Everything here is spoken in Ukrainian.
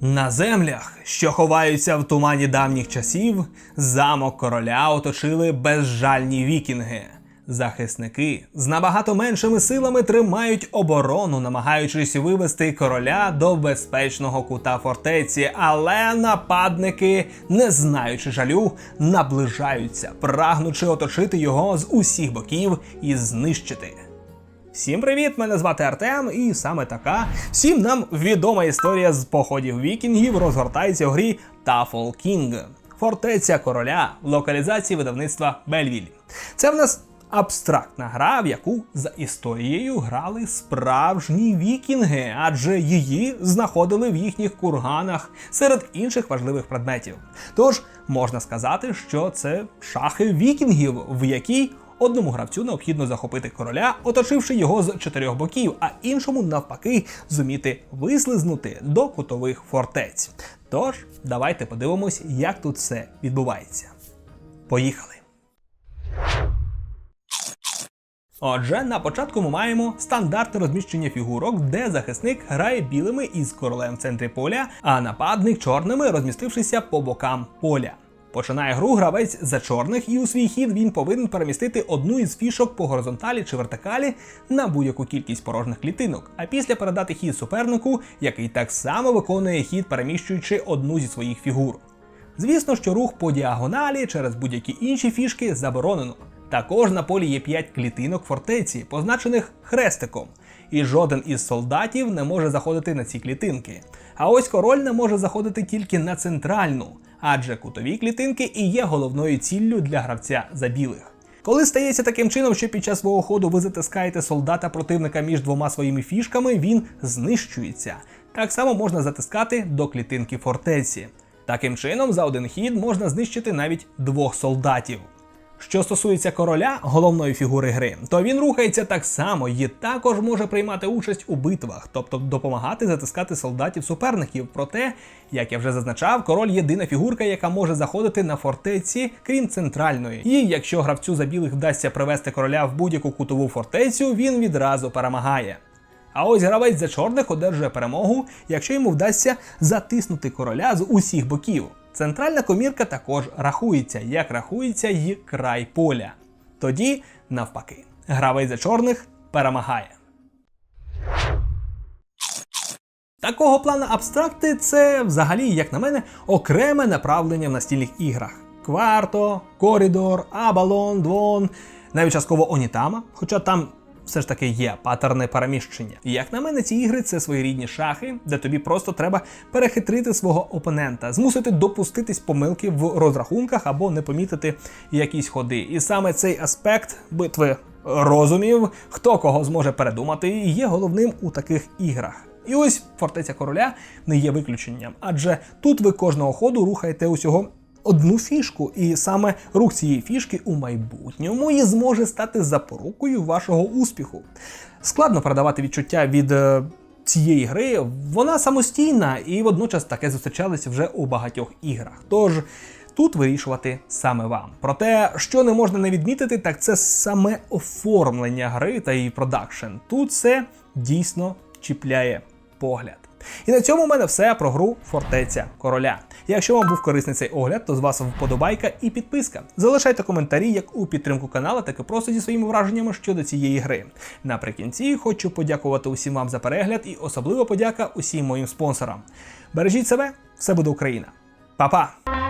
На землях, що ховаються в тумані давніх часів, замок короля оточили безжальні вікінги. Захисники з набагато меншими силами тримають оборону, намагаючись вивести короля до безпечного кута фортеці, але нападники, не знаючи жалю, наближаються, прагнучи оточити його з усіх боків і знищити. Всім привіт! Мене звати Артем, і саме така всім нам відома історія з походів вікінгів розгортається у грі Tafel King. Фортеця короля в локалізації видавництва Бельвіль. Це в нас абстрактна гра, в яку за історією грали справжні вікінги, адже її знаходили в їхніх курганах серед інших важливих предметів. Тож можна сказати, що це шахи вікінгів, в якій Одному гравцю необхідно захопити короля, оточивши його з чотирьох боків, а іншому, навпаки, зуміти вислизнути до кутових фортець. Тож, давайте подивимось, як тут все відбувається. Поїхали! Отже, на початку ми маємо стандартне розміщення фігурок, де захисник грає білими із королем в центрі поля, а нападник чорними, розмістившися по бокам поля. Починає гру гравець за чорних, і у свій хід він повинен перемістити одну із фішок по горизонталі чи вертикалі на будь-яку кількість порожніх клітинок, а після передати хід супернику, який так само виконує хід, переміщуючи одну зі своїх фігур. Звісно, що рух по діагоналі через будь-які інші фішки заборонено. Також на полі є 5 клітинок фортеці, позначених хрестиком, і жоден із солдатів не може заходити на ці клітинки. А ось король не може заходити тільки на центральну, адже кутові клітинки і є головною ціллю для гравця за білих. Коли стається таким чином, що під час свого ходу ви затискаєте солдата противника між двома своїми фішками, він знищується. Так само можна затискати до клітинки фортеці. Таким чином, за один хід можна знищити навіть двох солдатів. Що стосується короля, головної фігури гри, то він рухається так само і також може приймати участь у битвах, тобто допомагати затискати солдатів суперників. Проте, як я вже зазначав, король єдина фігурка, яка може заходити на фортеці, крім центральної. І якщо гравцю за білих вдасться привести короля в будь-яку кутову фортецю, він відразу перемагає. А ось гравець за чорних одержує перемогу, якщо йому вдасться затиснути короля з усіх боків. Центральна комірка також рахується, як рахується й край поля. Тоді, навпаки, гравець за чорних перемагає. Такого плану абстракти це взагалі, як на мене, окреме направлення в настільних іграх. Кварто, Корідор, Абалон, Двон, навіть частково Онітама, хоча там все ж таки є паттерни переміщення. І як на мене, ці ігри це своєрідні шахи, де тобі просто треба перехитрити свого опонента, змусити допуститись помилки в розрахунках або не помітити якісь ходи. І саме цей аспект битви розумів, хто кого зможе передумати, є головним у таких іграх. І ось фортеця короля не є виключенням, адже тут ви кожного ходу рухаєте усього одну фішку, і саме рух цієї фішки у майбутньому і зможе стати запорукою вашого успіху. Складно передавати відчуття від е, цієї гри, вона самостійна і водночас таке зустрічалося вже у багатьох іграх. Тож. Тут вирішувати саме вам. Проте, що не можна не відмітити, так це саме оформлення гри та її продакшн. Тут це дійсно чіпляє погляд. І на цьому в мене все про гру Фортеця Короля. Якщо вам був корисний цей огляд, то з вас вподобайка і підписка. Залишайте коментарі як у підтримку каналу, так і просто зі своїми враженнями щодо цієї гри. Наприкінці хочу подякувати усім вам за перегляд і особливо подяка усім моїм спонсорам. Бережіть себе, все буде Україна. Па-па!